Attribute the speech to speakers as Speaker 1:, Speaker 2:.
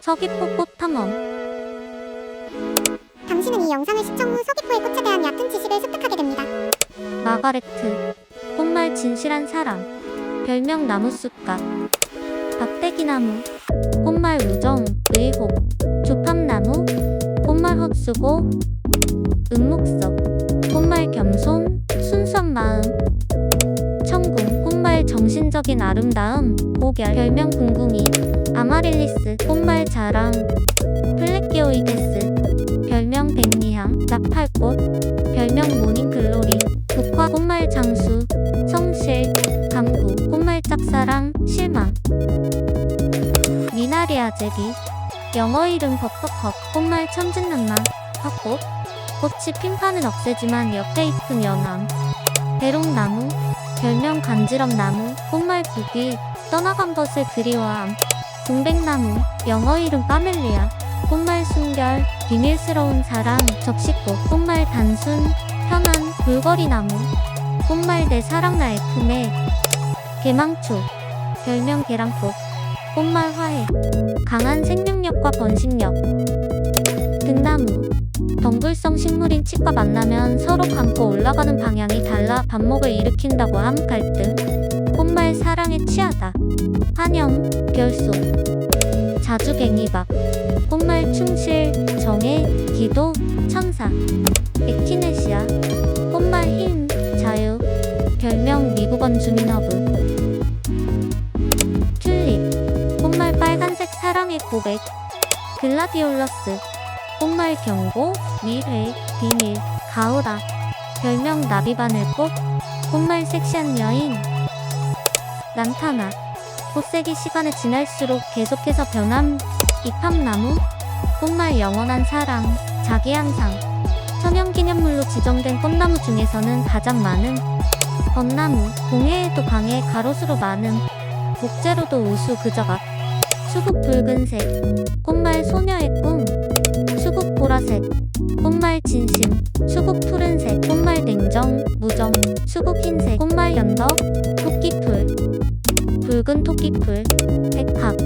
Speaker 1: 서귀포 꽃탐험
Speaker 2: 당신은 이 영상을 시청 후 서귀포의 꽃에 대한 얕은 지식을 습득하게 됩니다.
Speaker 1: 마가레트 꽃말 진실한 사람 별명 나무숲가 박대기나무 꽃말 우정 의혹 조팝나무 꽃말 헛수고 은목석 꽃말 겸손 순수한 마음 천궁 꽃말 정신적인 아름다움 고결 별명 궁궁이 아마릴리스 꽃말 자랑 플레키오이데스 별명 백리향 나팔꽃 별명 모닝글로리 독화 꽃말 장수 성실 감구 꽃말 짝사랑 실망. 미나리아 제비 영어 이름 버퍼컵 꽃말 천진난만 헛꽃 꽃이 핀판은 억세지만 옆에 이쁜 연암. 대롱나무 별명 간지럼나무 꽃말 부귀 떠나간 것을 그리워함 동백나무 영어 이름 까멜리아 꽃말 순결 비밀스러운 사랑 접시꽃 꽃말 단순 편한 불거리나무 꽃말 내 사랑 나의 품에 개망초 별명 계란꽃 꽃말 화해 강한 생명력과 번식력 등나무 덩굴성 식물인 치과 만나면 서로 감고 올라가는 방향이 달라 반목을 일으킨다고 함 갈등 꽃말 사랑에 취하다. 환영 별소 자주갱이박 꽃말 충실 정의 기도 천사 에키네시아 꽃말 힘 자유 별명 미국원 주민허브. 튤립 꽃말 빨간색 사랑의 고백. 글라디올러스 꽃말 경고 미래 비밀 가오라 별명 나비바늘꽃. 꽃말 섹시한 여인 란타나. 꽃색이 시간이 지날수록 계속해서 변함. 이팝나무. 꽃말 영원한 사랑. 자기 향상. 천연기념물로 지정된 꽃나무 중에서는 가장 많은 벚나무. 공해에도 강해 가로수로 많은 목재로도 우수 그저가 수국 붉은색. 꽃말 소녀의 꿈. 수국 보라색. 꽃말 진심. 수국 푸른색. 꽃말 냉정. 무정. 수국 흰색. 꽃말 연덕 붉은 토끼풀 백합